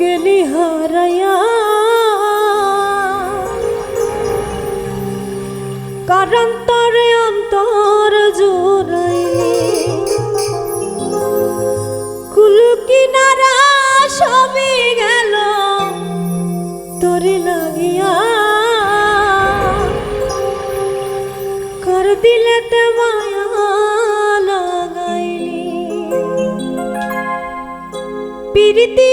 গেলি হারায়া কারণ তরে অন্তর জোরাইলি কুলুকি নারা সবই গেল তোরে লাগিয়া। কর দিলে তে মায়া লাগাইলি। পিরিতি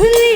틀린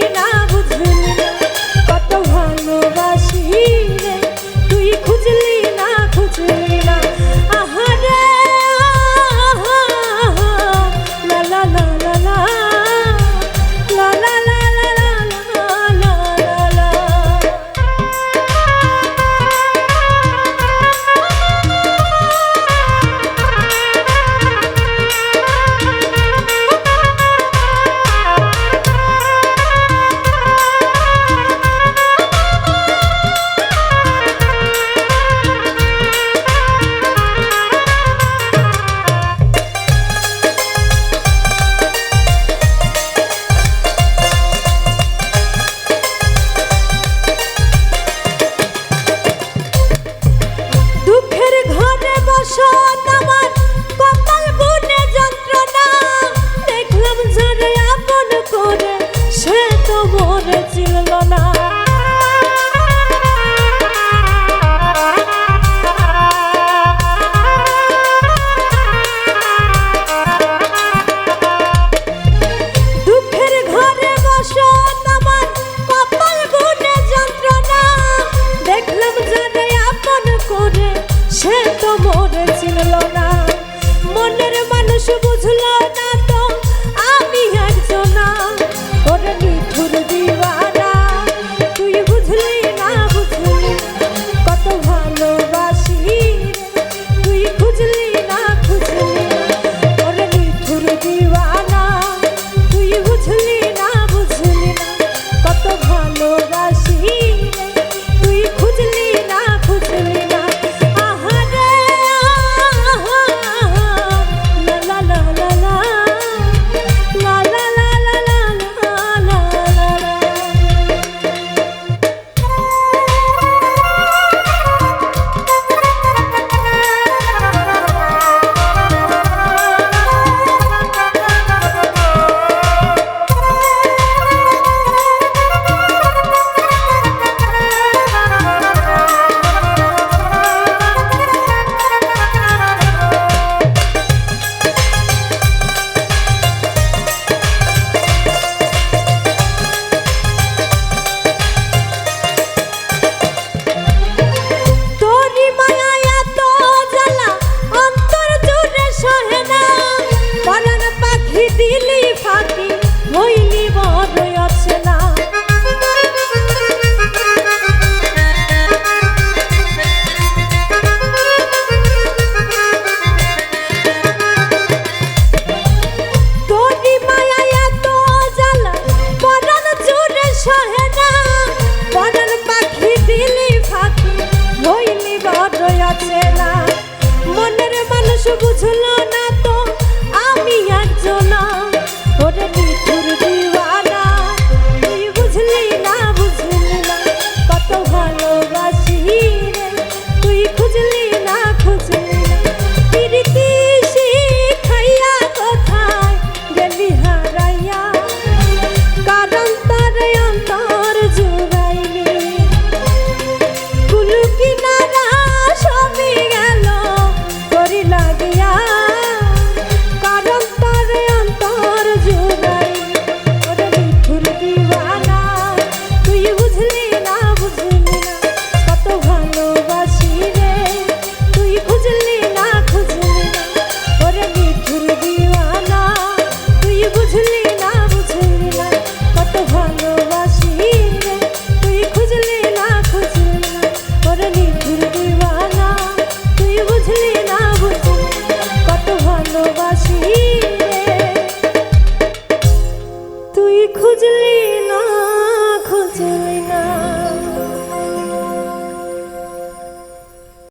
বুঝলো